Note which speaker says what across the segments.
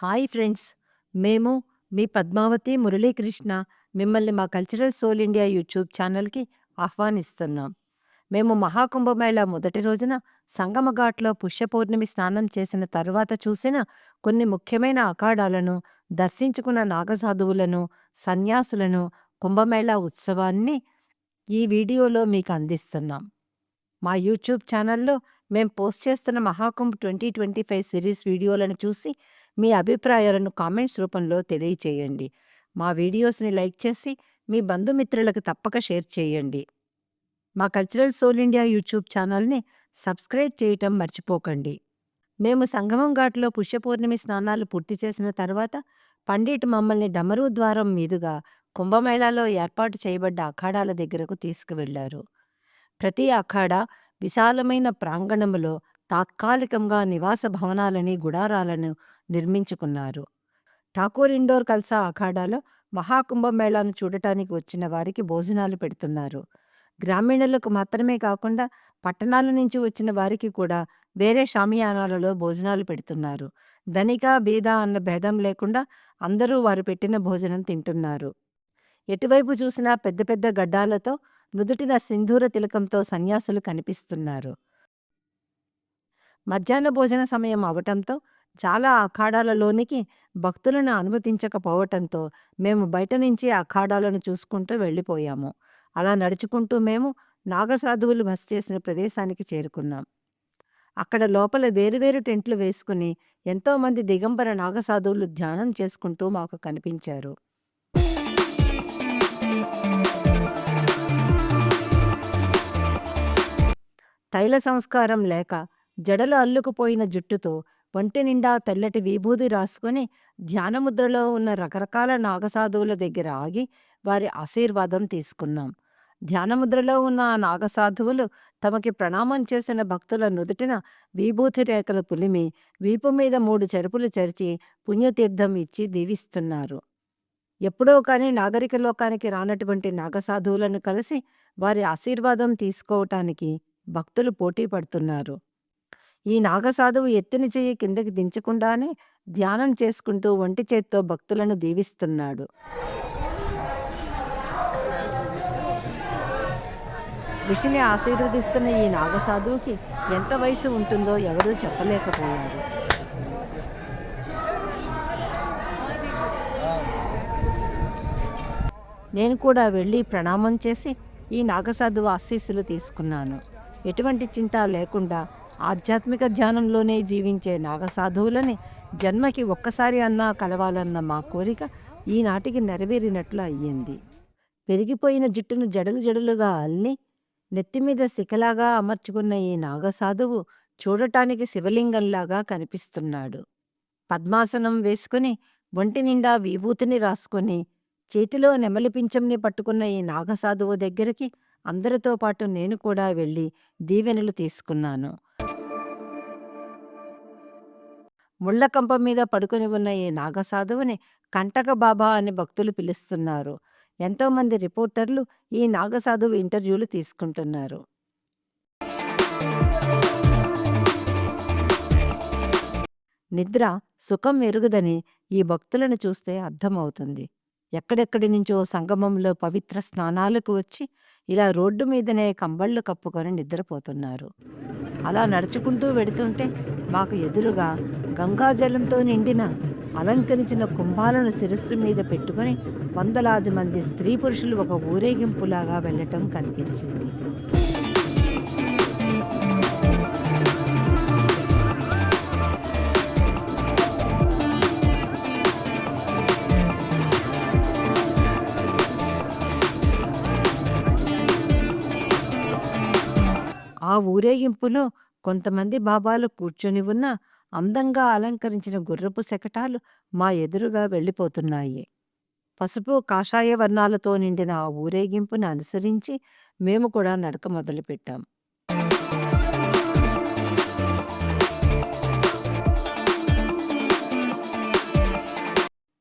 Speaker 1: Hi friends మేము మీ పద్మావతి మురళీకృష్ణ మిమ్మల్ని మా కల్చరల్ సోల్ ఇండియా యూట్యూబ్ ఛానల్కి ఆహ్వానిస్తున్నాం. మేము మహాకుంభమేళ మొదటి రోజున సంగమఘాట్లో పుష్య పౌర్ణమి స్నానం చేసిన తర్వాత చూసిన కొన్ని ముఖ్యమైన అఖాడాలను దర్శించుకున్న నాగసాధువులను సన్యాసులను కుంభమేళా ఉత్సవాన్ని ఈ వీడియోలో మీకు అందిస్తున్నాం. మా యూట్యూబ్ ఛానల్లో మేం పోస్ట్ చేస్తున్న Mahakumbh twenty twenty five series వీడియోలను చూసి మీ అభిప్రాయాలను కామెంట్స్ రూపంలో తెలియచేయండి. మా వీడియోస్ని లైక్ చేసి మీ బంధుమిత్రులకు తప్పక షేర్ చేయండి. మా కల్చరల్ సోల్ ఇండియా యూట్యూబ్ ఛానల్ని సబ్స్క్రైబ్ చేయటం మర్చిపోకండి. మేము సంగమం ఘాట్లో పుష్యపూర్ణమి స్నానాలు పూర్తి చేసిన తర్వాత పండిట్ మమ్మల్ని డమరు ద్వారం మీదుగా కుంభమేళాలో ఏర్పాటు చేయబడ్డ అఖాడాల దగ్గరకు తీసుకువెళ్ళారు ప్రతి అఖాడా విశాలమైన ప్రాంగణములో తాత్కాలికంగా నివాస భవనాలని గుడారాలను నిర్మించుకున్నారు. ఠాకూర్ ఇండోర్ కల్సా అఖాడాలో మహాకుంభమేళాను చూడటానికి వచ్చిన వారికి భోజనాలు పెడుతున్నారు. గ్రామీణులకు మాత్రమే కాకుండా పట్టణాల నుంచి వచ్చిన వారికి కూడా వేరే షామియానాలలో భోజనాలు పెడుతున్నారు. ధనిక బీద అన్న భేదం లేకుండా అందరూ వారు పెట్టిన భోజనం తింటున్నారు. ఎటువైపు చూసినా పెద్ద పెద్ద గడ్డాలతో నుదుటిన సింధూర తిలకంతో సన్యాసులు కనిపిస్తున్నారు. మధ్యాహ్న భోజన సమయం అవటంతో చాలా అఖాడాలలోనికి భక్తులను అనుమతించకపోవటంతో మేము బయట నుంచి అఖాడాలను చూసుకుంటూ వెళ్ళిపోయాము. అలా నడుచుకుంటూ మేము నాగసాధువులు బస చేసిన ప్రదేశానికి చేరుకున్నాం. అక్కడ లోపల వేరువేరు టెంట్లు వేసుకుని ఎంతోమంది దిగంబర నాగసాధువులు ధ్యానం చేసుకుంటూ మాకు కనిపించారు. తైల సంస్కారం లేక జడలు అల్లుకుపోయిన జుట్టుతో ఒంటి నిండా తెల్లటి విభూది రాసుకొని ధ్యానముద్రలో ఉన్న రకరకాల నాగసాధువుల దగ్గర ఆగి వారి ఆశీర్వాదం తీసుకున్నాం. ధ్యానముద్రలో ఉన్న ఆ నాగసాధువులు తమకి ప్రణామం చేసిన భక్తుల నుదుటిన విభూతి రేఖలు పులిమి వీపు మీద మూడు చెరుపులు చరిచి పుణ్యతీర్థం ఇచ్చి దీవిస్తున్నారు. ఎప్పుడో కానీ నాగరిక లోకానికి రానటువంటి నాగసాధువులను కలిసి వారి ఆశీర్వాదం తీసుకోవటానికి భక్తులు పోటీ పడుతున్నారు. ఈ నాగసాధువు ఎత్తిన చెయ్యి కిందకి దించకుండానే ధ్యానం చేసుకుంటూ ఒంటి చేత్తో భక్తులను దీవిస్తున్నాడు. ఋషిని ఆశీర్వదిస్తున్న ఈ నాగసాధువుకి ఎంత వయసు ఉంటుందో ఎవరూ చెప్పలేకపోయారు. నేను కూడా వెళ్ళి ప్రణామం చేసి ఈ నాగసాధువు ఆశీస్సులు తీసుకున్నాను. ఎటువంటి చింత లేకుండా ఆధ్యాత్మిక ధ్యానంలోనే జీవించే నాగసాధువులని జన్మకి ఒక్కసారి అన్నా కలవాలన్న మా కోరిక ఈనాటికి నెరవేరినట్లు అయ్యింది. పెరిగిపోయిన జుట్టును జడలు జడలుగా అల్లి నెత్తిమీద శిఖలాగా అమర్చుకున్న ఈ నాగసాధువు చూడటానికి శివలింగంలాగా కనిపిస్తున్నాడు. పద్మాసనం వేసుకుని ఒంటి నిండా విభూతిని రాసుకొని చేతిలో నెమలి పింఛంని పట్టుకున్న ఈ నాగసాధువు దగ్గరికి అందరితో పాటు నేను కూడా వెళ్ళి దీవెనలు తీసుకున్నాను. ముళ్ళకంప మీద పడుకొని ఉన్న ఈ నాగసాధువుని కంటక బాబా అని భక్తులు పిలుస్తున్నారు. ఎంతోమంది రిపోర్టర్లు ఈ నాగసాధువు ఇంటర్వ్యూలు తీసుకుంటున్నారు. నిద్ర సుఖం ఎరుగుదని ఈ భక్తులను చూస్తే అర్థమవుతుంది. ఎక్కడెక్కడి నుంచో సంగమంలో పవిత్ర స్నానాలకు వచ్చి ఇలా రోడ్డు మీదనే కంబళ్ళు కప్పుకొని నిద్రపోతున్నారు. అలా నడుచుకుంటూ వెడుతుంటే మాకు ఎదురుగా గంగాజలంతో నిండిన అలంకరించిన కుంభాలను శిరస్సు మీద పెట్టుకొని వందలాది మంది స్త్రీ పురుషులు ఒక ఊరేగింపులాగా వెళ్ళటం కనిపించింది. ఊరేగింపులో కొంతమంది బాబాలు కూర్చొని ఉన్న అందంగా అలంకరించిన గుర్రపు శకటాలు మా ఎదురుగా వెళ్ళిపోతున్నాయి. పసుపు కాషాయ వర్ణాలతో నిండిన ఆ ఊరేగింపును అనుసరించి మేము కూడా నడక మొదలుపెట్టాం.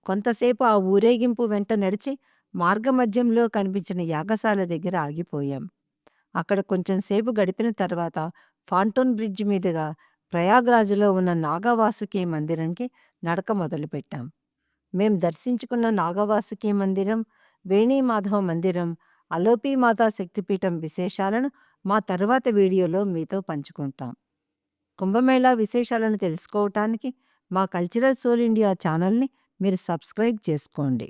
Speaker 1: కొంతసేపు ఆ ఊరేగింపు వెంట నడిచి మార్గమధ్యంలో కనిపించిన యాగశాల దగ్గర ఆగిపోయాం. అక్కడ కొంచెం సేపు గడిపిన తర్వాత ఫాంటోన్ బ్రిడ్జ్ మీదుగా ప్రయాగ్రాజ్లో ఉన్న నాగవాసుకి మందిరంకి నడక మొదలుపెట్టాం. మేం దర్శించుకున్న నాగవాసుకి మందిరం, వేణీమాధవ మందిరం, అలోపీమాతా శక్తిపీఠం విశేషాలను మా తర్వాత వీడియోలో మీతో పంచుకుంటాం. కుంభమేళా విశేషాలను తెలుసుకోవటానికి మా కల్చరల్ సోల్ ఇండియా ఛానల్‌ని మీరు సబ్స్క్రైబ్ చేసుకోండి.